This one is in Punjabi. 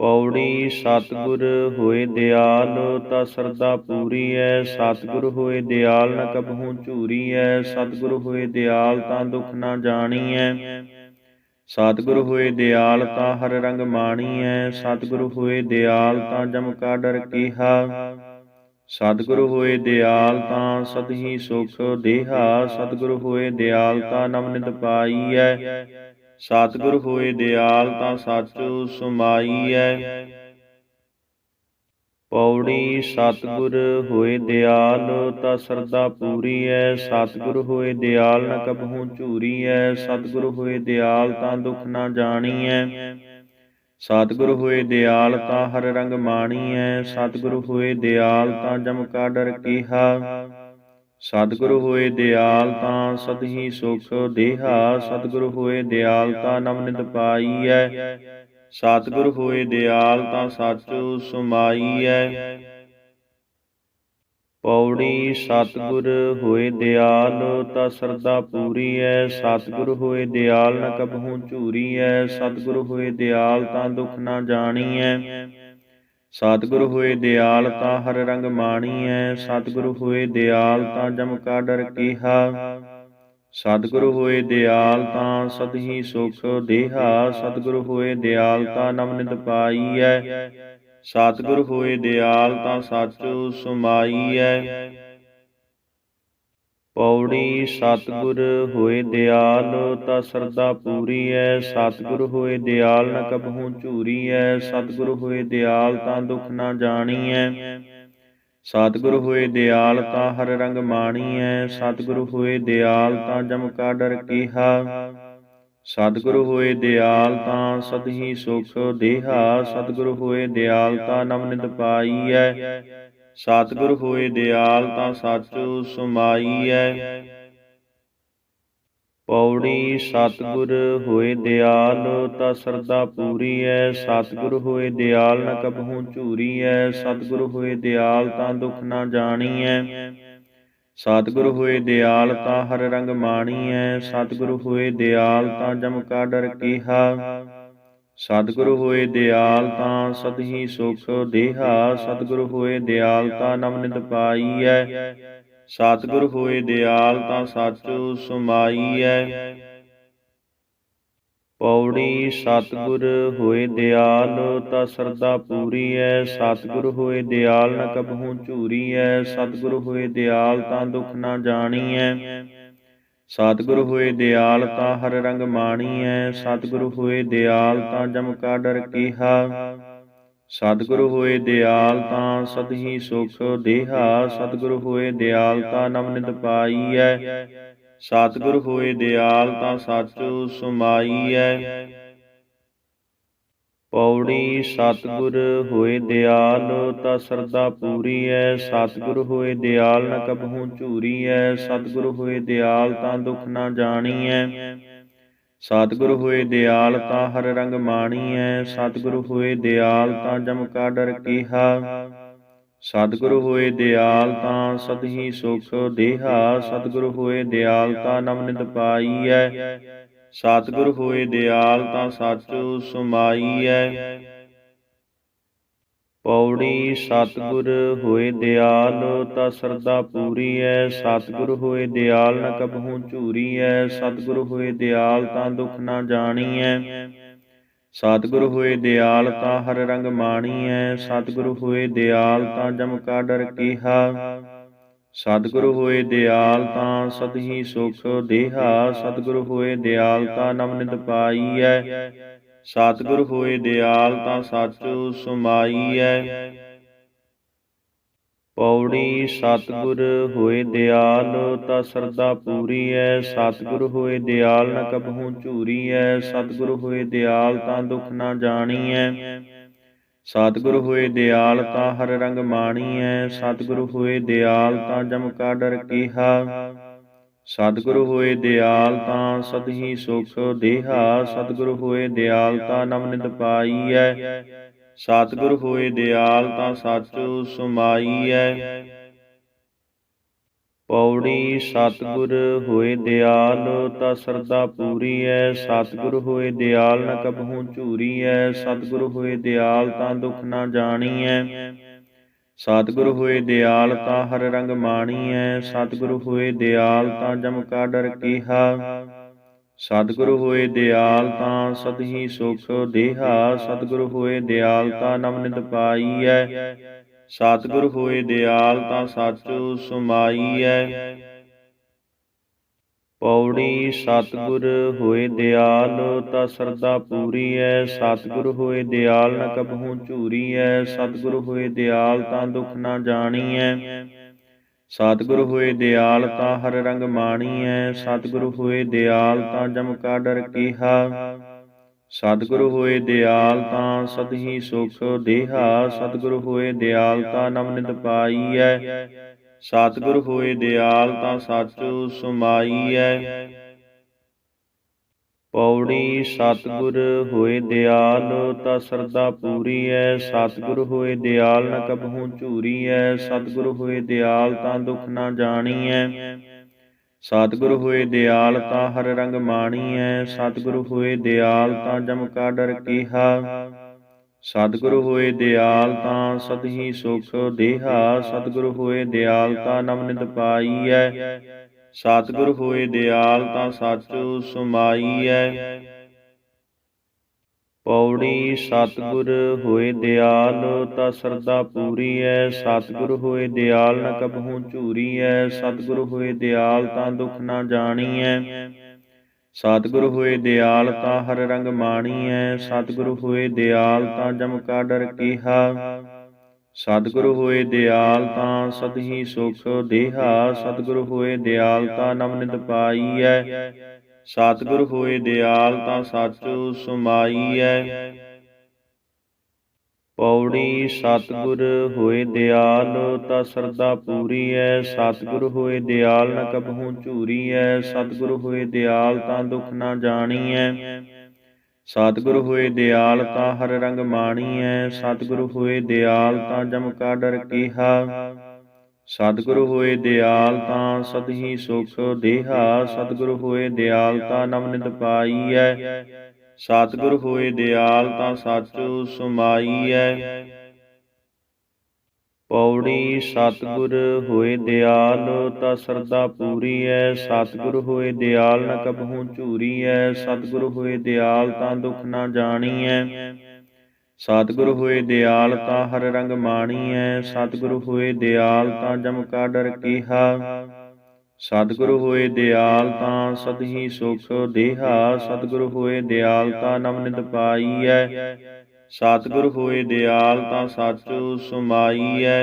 ਪੌੜੀ ਸਤਿਗੁਰ ਹੋਏ ਦਿਆਲ ਤਾ ਸਰਦਾ ਪੂਰੀ ਐ। ਸਤਿਗੁਰ ਹੋਏ ਦਿਆਲ ਨ ਕਬਹੂ ਝੂਰੀ ਐ। ਸਤਿਗੁਰ ਹੋਏ ਦਿਆਲ ਤਾਂ ਦੁਖ ਨਾ ਜਾਣੀ ਐ। ਸਤਿਗੁਰ ਹੋਏ ਦਿਆਲ ਤਾਂ ਹਰ ਰੰਗ ਮਾਣੀ ਐ। ਸਤਿਗੁਰ ਹੋਏ ਦਿਆਲ ਤਾਂ ਜਮ ਕਾ ਡਰ ਕੀਹਾ। ਸਤਿਗੁਰ ਹੋਏ ਦਿਆਲ ਤਾਂ ਸਤਹੀ ਸੁਖ ਦੇਹਾ। ਸਤਿਗੁਰ ਹੋਏ ਦਿਆਲ ਤਾਂ ਨਵਨਿਤ ਪਾਈ ਐ। ਸਤਿਗੁਰ ਹੋਏ ਦਿਆਲ ਤਾਂ ਸੱਚੁ ਸੁਮਾਈ ਐ ਪੌੜੀ ਸਤਿਗੁਰ ਹੋਏ ਦਿਆਲ ਤਾਂ ਸਰਦਾ ਪੂਰੀ ਐ ਸਤਿਗੁਰ ਹੋਏ ਦਿਆਲ ਨ ਕਬਹੂ ਝੂਰੀ ਐ ਸਤਿਗੁਰ ਹੋਏ ਦਿਆਲ ਤਾਂ ਦੁਖ ਨਾ ਜਾਣੀ ਐ ਸਤਿਗੁਰ ਹੋਏ ਦਿਆਲ ਤਾਂ ਹਰ ਰੰਗ ਮਾਣੀ ਐ ਸਤਿਗੁਰ ਹੋਏ ਦਿਆਲ ਤਾਂ ਜਮ ਕਾ ਡਰ ਕੀਹਾ। ਸਤਿਗੁਰ ਹੋਏ ਦਿਆਲ ਤਾਂ ਸਤਹੀ ਸੁਖ, ਦੇਹਾ ਸਤਿਗੁਰ ਹੋਏ ਦਿਆਲ ਤਾਂ ਨਵਨਿਤ ਪਾਈ ਐ ਸਤਿਗੁਰ ਹੋਏ ਦਿਆਲ ਤਾਂ ਸੱਚੁ ਸੁਮਾਈ ਐ ਪੌੜੀ ਸਤਿਗੁਰ ਹੋਏ ਦਿਆਲ ਤਾਂ ਸਰਦਾ ਪੂਰੀ ਐ ਸਤਿਗੁਰ ਹੋਏ ਦਿਆਲ ਨ ਕਬਹੂ ਝੂਰੀ ਐ ਸਤਿਗੁਰ ਹੋਏ ਦਿਆਲ ਤਾਂ ਦੁਖ ਨਾ ਜਾਣੀ ਐ ਸਤਿਗੁਰ ਹੋਏ ਦਿਆਲ ਤਾਂ ਹਰ ਰੰਗ ਮਾਣੀ ਐ। ਸਤਿਗੁਰ ਹੋਏ ਦਿਆਲ ਤਾਂ ਜਮ ਕਾ ਡਰ ਕੀਹਾ। ਸਤਿਗੁਰ ਹੋਏ ਦਿਆਲ ਤਾਂ ਸਤਹੀ ਸੁਖ ਦੇਹਾ। ਸਤਿਗੁਰ ਹੋਏ ਦਿਆਲ ਤਾਂ ਨਵਨਿਤ ਪਾਈ ਐ। ਸਤਿਗੁਰ ਹੋਏ ਦਿਆਲ ਤਾਂ ਸੱਚੁ ਸੁਮਾਈ ਐ। ਪੌੜੀ ਸਤਿਗੁਰ ਹੋਏ ਦਿਆਲ ਤਾਂ ਸਰਦਾ ਪੂਰੀ ਐ ਸਤਿਗੁਰ ਹੋਏ ਦਿਆਲ ਨ ਕਬਹੂ ਝੂਰੀ ਐ ਸਤਿਗੁਰ ਹੋਏ ਦਿਆਲ ਤਾਂ ਦੁਖ ਨਾ ਜਾਣੀ ਐ। ਸਤਿਗੁਰ ਹੋਏ ਦਿਆਲ ਤਾਂ ਹਰ ਰੰਗ ਮਾਣੀ ਐ ਸਤਿਗੁਰ ਹੋਏ ਦਿਆਲ ਤਾਂ ਜਮ ਕਾ ਡਰ ਕੀਹਾ। ਸਤਿਗੁਰ ਹੋਏ ਦਿਆਲ ਤਾਂ ਸਤਹੀ ਸੁਖ ਦੇਹਾ ਸਤਿਗੁਰ ਹੋਏ ਦਿਆਲ ਤਾਂ ਨਵਨਿਤ ਪਾਈ ਐ। ਸਤਿਗੁਰ ਹੋਏ ਦਿਆਲ ਤਾਂ ਸੱਚੁ ਸੁਮਾਈ ਪੌੜੀ ਸਤਿਗੁਰ ਹੋਏ ਦਿਆਲ ਤਾਂ ਸਰਦਾ ਪੂਰੀ ਐ ਸਤਿਗੁਰ ਹੋਏ ਦਿਆਲ ਨ ਕਬਹੂ ਝੂਰੀ ਐ ਸਤਿਗੁਰ ਹੋਏ ਦਿਆਲ ਤਾਂ ਦੁਖ ਨਾ ਜਾਣੀ ਐ ਸਤਿਗੁਰ ਹੋਏ ਦਿਆਲ ਤਾਂ ਹਰ ਰੰਗ ਮਾਣੀ ਐ ਸਤਿਗੁਰ ਹੋਏ ਦਿਆਲ ਤਾਂ ਜਮ ਕਾ ਡਰ ਕੀਹਾ। ਸਤਿਗੁਰ ਹੋਏ ਦਿਆਲ ਤਾਂ ਸਤਹੀ ਸੁਖ ਦੇਹਾ। ਸਤਿਗੁਰ ਹੋਏ ਦਿਆਲ ਤਾਂ ਨਵਨਿਤ ਪਾਈ ਐ ਸਤਿਗੁਰ ਹੋਏ ਦਿਆਲ ਤਾਂ ਸੱਚੁ ਸੁਮਾਈ ਐ ਪੌੜੀ ਸਤਿਗੁਰ ਹੋਏ ਦਿਆਲ ਤਾਂ ਸਰਦਾ ਪੂਰੀ ਐ ਸਤਿਗੁਰ ਹੋਏ ਦਿਆਲ ਨ ਕਬਹੂ ਝੂਰੀ ਐ ਸਤਿਗੁਰ ਹੋਏ ਦਿਆਲ ਤਾਂ ਦੁਖ ਨਾ ਜਾਣੀ ਐ ਸਤਿਗੁਰ ਹੋਏ ਦਿਆਲ ਤਾਂ ਹਰ ਰੰਗ ਮਾਣੀ ਐ। ਸਤਿਗੁਰ ਹੋਏ ਦਿਆਲ ਤਾਂ ਜਮ ਕਾ ਡਰ ਕੀਹਾ। ਸਤਿਗੁਰ ਹੋਏ ਦਿਆਲ ਤਾਂ ਸਤਹੀ ਸੁਖ ਦੇਹਾ। ਸਤਿਗੁਰ ਹੋਏ ਦਿਆਲ ਤਾਂ ਨਵਨਿਤ ਪਾਈ ਐ। ਸਤਿਗੁਰ ਹੋਏ ਦਿਆਲ ਤਾਂ ਸੱਚੁ ਸੁਮਾਈ ਐ। ਪੌੜੀ ਸਤਿਗੁਰ ਹੋਏ ਦਿਆਲ ਤਾਂ ਸਰਦਾ ਪੂਰੀ ਐ ਸਤਿਗੁਰ ਹੋਏ ਦਿਆਲ ਨ ਕਬਹੂ ਝੂਰੀ ਐ ਸਤਿਗੁਰ ਹੋਏ ਦਿਆਲ ਤਾਂ ਦੁਖ ਨਾ ਜਾਣੀ ਐ। ਸਤਿਗੁਰ ਹੋਏ ਦਿਆਲ ਤਾਂ ਹਰ ਰੰਗ ਮਾਣੀ ਐ ਸਤਿਗੁਰ ਹੋਏ ਦਿਆਲ ਤਾਂ ਜਮ ਕਾ ਡਰ ਕੀਹਾ। ਸਤਿਗੁਰ ਹੋਏ ਦਿਆਲ ਤਾਂ ਸਤਹੀ ਸੁਖ ਦੇਹਾ। ਸਤਿਗੁਰ ਹੋਏ ਦਿਆਲ ਤਾਂ ਨਵਨਿਤ ਪਾਈ ਐ। ਸਤਿਗੁਰ ਹੋਏ ਦਿਆਲ ਤਾਂ ਸੱਚੁ ਸੁਮਾਈ ਐ ਪੌੜੀ ਸਤਿਗੁਰ ਹੋਏ ਦਿਆਲ ਤਾਂ ਸਰਦਾ ਪੂਰੀ ਐ ਸਤਿਗੁਰ ਹੋਏ ਦਿਆਲ ਨ ਕਬਹੂ ਝੂਰੀ ਐ ਸਤਿਗੁਰ ਹੋਏ ਦਿਆਲ ਤਾਂ ਦੁਖ ਨਾ ਜਾਣੀ ਐ ਸਤਿਗੁਰ ਹੋਏ ਦਿਆਲ ਤਾਂ ਹਰ ਰੰਗ ਮਾਣੀ ਐ ਸਤਿਗੁਰ ਹੋਏ ਦਿਆਲ ਤਾਂ ਜਮ ਕਾ ਡਰ ਕੀਹਾ। ਸਤਿਗੁਰ ਹੋਏ ਦਿਆਲ ਤਾਂ ਸਤਹੀ ਸੁਖ ਦੇਹਾ। ਸਤਿਗੁਰ ਹੋਏ ਦਿਆਲ ਤਾਂ ਨਵਨਿਤ ਪਾਈ ਐ। ਸਤਿਗੁਰ ਹੋਏ ਦਿਆਲ ਤਾਂ ਸੱਚੁ ਸੁਮਾਈ ਐ। ਪੌੜੀ ਸਤਿਗੁਰ ਹੋਏ ਦਿਆਲ ਤਾਂ ਸਰਦਾ ਪੂਰੀ ਐ। ਸਤਿਗੁਰ ਹੋਏ ਦਿਆਲ ਨ ਕਬਹੂ ਝੂਰੀ ਐ। ਸਤਿਗੁਰ ਹੋਏ ਦਿਆਲ ਤਾਂ ਦੁਖ ਨਾ ਜਾਣੀ ਐ। ਸਤਿਗੁਰ ਹੋਏ ਦਿਆਲ ਤਾਂ ਹਰ ਰੰਗ ਮਾਣੀ ਐ ਸਤਿਗੁਰ ਹੋਏ ਦਿਆਲ ਤਾਂ ਜਮ ਕਾ ਡਰ ਕੀਹਾ। ਸਤਿਗੁਰ ਹੋਏ ਦਿਆਲ ਤਾਂ ਸਤਹੀ ਸੁਖ ਦੇਹਾ ਸਤਿਗੁਰ ਹੋਏ ਦਿਆਲ ਤਾਂ ਨਵਨਿਤ ਪਾਈ ਐ ਸਤਿਗੁਰ ਹੋਏ ਦਿਆਲ ਤਾਂ ਸੱਚੁ ਸੁਮਾਈ ਐ ਪੌੜੀ ਸਤਿਗੁਰ ਹੋਏ ਦਿਆਲ ਤਾ ਸਰਦਾ ਪੂਰੀ ਐ ਸਤਿਗੁਰ ਹੋਏ ਦਿਆਲ ਨ ਕਬਹੂ ਝੂਰੀ ਐ ਸਤਿਗੁਰ ਹੋਏ ਦਿਆਲ ਤਾਂ ਦੁਖ ਨਾ ਜਾਣੀਐ ਸਤਿਗੁਰ ਹੋਏ ਦਿਆਲ ਤਾਂ ਹਰ ਰੰਗ ਮਾਣੀਐ ਸਤਿਗੁਰ ਹੋਏ ਦਿਆਲ ਤਾਂ ਜਮ ਕਾ ਡਰ ਕੀਹਾ। ਸਤਿਗੁਰ ਹੋਏ ਦਿਆਲ ਤਾਂ ਸਦਹੀ ਸੁਖ ਦੇਹਾ। ਸਤਿਗੁਰ ਹੋਏ ਦਿਆਲ ਤਾਂ ਨਵਨਿਤ ਪਾਈਐ ਸਤਿਗੁਰ ਹੋਏ ਦਿਆਲ ਤਾਂ ਸੱਚੁ ਸੁਮਾਈਐ। ਪੌੜੀ ਸਤਿਗੁਰ ਹੋਏ ਦਿਆਲ ਤਾਂ ਸਰਦਾ ਪੂਰੀ ਐ ਸਤਿਗੁਰ ਹੋਏ ਦਿਆਲ ਨ ਕਬਹੂ ਝੂਰੀ ਐ ਸਤਿਗੁਰ ਹੋਏ ਦਿਆਲ ਤਾਂ ਦੁਖ ਨਾ ਜਾਣੀ ਜਾਣੀਐ। ਸਤਿਗੁਰ ਹੋਏ ਦਿਆਲ ਤਾਂ ਹਰ ਰੰਗ ਮਾਣੀ ਮਾਣੀਐ। ਸਤਿਗੁਰ ਹੋਏ ਦਿਆਲ ਤਾਂ ਜਮ ਕਾ ਡਰ ਕੀਹਾ। ਸਤਿਗੁਰ ਹੋਏ ਦਿਆਲ ਤਾਂ ਸਦਹੀ ਸੁਖ ਦੇਹਾ। ਸਤਿਗੁਰ ਹੋਏ ਦਿਆਲ ਤਾਂ ਨਵਨਿਤ ਪਾਈਐ ਸਤਿਗੁਰ ਹੋਏ ਦਿਆਲ ਤਾਂ ਸੱਚੁ ਸੁਮਾਈਐ ਪੌੜੀ ਸਤਿਗੁਰ ਹੋਏ ਦਿਆਲ ਤਾਂ ਸਰਦਾ ਪੂਰੀ ਐ ਸਤਿਗੁਰ ਹੋਏ ਦਿਆਲ ਨ ਕਬਹੂ ਝੂਰੀ ਐ ਸਤਿਗੁਰ ਹੋਏ ਦਿਆਲ ਤਾਂ ਦੁਖ ਨਾ ਜਾਣੀਐ ਸਤਿਗੁਰ ਹੋਏ ਦਿਆਲ ਤਾਂ ਹਰ ਰੰਗ ਮਾਣੀਐ ਸਤਿਗੁਰ ਹੋਏ ਦਿਆਲ ਤਾਂ ਜਮ ਕਾ ਡਰ ਕੀਹਾ। ਸਤਿਗੁਰ ਹੋਏ ਦਿਆਲ ਤਾਂ ਸਦਹੀ ਸੁਖ ਦੇਹਾ। ਸਤਿਗੁਰ ਹੋਏ ਦਿਆਲ ਤਾਂ ਨਵਨਿਤ ਪਾਈਐ ਸਤਿਗੁਰ ਹੋਏ ਦਿਆਲ ਤਾਂ ਸੱਚੁ ਸੁਮਾਈਐ। ਪੌੜੀ ਸਤਿਗੁਰ ਹੋਏ ਦਿਆਲ ਤਾਂ ਸਰਦਾ ਪੂਰੀ ਐ ਸਤਿਗੁਰ ਹੋਏ ਦਿਆਲ ਨ ਕਬਹੂ ਝੂਰੀ ਐ ਸਤਿਗੁਰ ਹੋਏ ਦਿਆਲ ਤਾਂ ਦੁਖ ਨਾ ਜਾਣੀਐ ਸਤਿਗੁਰ ਹੋਏ ਦਿਆਲ ਤਾਂ ਹਰ ਰੰਗ ਮਾਣੀਐ ਸਤਿਗੁਰ ਹੋਏ ਦਿਆਲ ਤਾਂ ਜਮ ਕਾ ਡਰ ਕੀਹਾ। ਸਤਿਗੁਰ ਹੋਏ ਦਿਆਲ ਤਾਂ ਸਦਹੀ ਸੁਖ ਦੇਹਾ। ਸਤਿਗੁਰ ਹੋਏ ਦਿਆਲ ਤਾਂ ਨਵਨਿਤ ਪਾਈਐ। ਸਤਿਗੁਰ ਹੋਏ ਦਿਆਲ ਤਾਂ ਸੱਚੁ ਸੁਮਾਈਐ। ਪੌੜੀ ਸਤਿਗੁਰ ਹੋਏ ਦਿਆਲ ਤਾਂ ਸਰਦਾ ਪੂਰੀ ਐ ਸਤਿਗੁਰ ਹੋਏ ਦਿਆਲ ਨ ਕਬਹੂ ਝੂਰੀ ਐ ਸਤਿਗੁਰ ਹੋਏ ਦਿਆਲ ਤਾਂ ਦੁਖ ਨਾ ਜਾਣੀਐ। ਸਤਿਗੁਰ ਹੋਏ ਦਿਆਲ ਤਾਂ ਹਰ ਰੰਗ ਮਾਣੀਐ ਸਤਿਗੁਰ ਹੋਏ ਦਿਆਲ ਤਾਂ ਐ ਹਰ ਰੰਗ ਮਾਣੀਐ। ਸਤਿਗੁਰ ਹੋਏ ਦਿਆਲ ਤਾਂ ਜਮ ਕਾ ਡਰ ਕੀਹਾ। ਸਤਿਗੁਰ ਹੋਏ ਦਿਆਲ ਤਾਂ ਸਦਹੀ ਸੁਖ ਦੇਹਾ। ਸਤਿਗੁਰ ਹੋਏ ਦਿਆਲ ਤਾਂ ਨਵਨਿਤ ਪਾਈਐ ਸਤਿਗੁਰ ਹੋਏ ਦਿਆਲ ਤਾਂ ਸੱਚੁ ਸੁਮਾਈਐ ਪੌੜੀ ਸਤਿਗੁਰ ਹੋਏ ਦਿਆਲ ਤਾਂ ਸਰਦਾ ਪੂਰੀ ਐ। ਸਤਿਗੁਰ ਹੋਏ ਦਿਆਲ ਨ ਕਬਹੂ ਝੂਰੀ ਐ। ਸਤਿਗੁਰ ਹੋਏ ਦਿਆਲ ਤਾਂ ਦੁਖ ਨਾ ਜਾਣੀਐ ਸਤਿਗੁਰ ਹੋਏ ਦਿਆਲ ਤਾਂ ਹਰ ਰੰਗ ਮਾਣੀਐ ਸਤਿਗੁਰ ਹੋਏ ਦਿਆਲ ਤਾਂ ਜਮ ਕਾ ਡਰ ਕੀਹਾ। ਸਤਿਗੁਰ ਹੋਏ ਦਿਆਲ ਤਾਂ ਸਦਹੀ ਸੁਖ ਦੇਹਾ। ਸਤਿਗੁਰ ਹੋਏ ਦਿਆਲ ਤਾਂ ਨਵਨਿਤ ਪਾਈਐ ਸਤਿਗੁਰ ਹੋਏ ਦਿਆਲ ਤਾਂ ਸੱਚੁ ਸੁਮਾਈਐ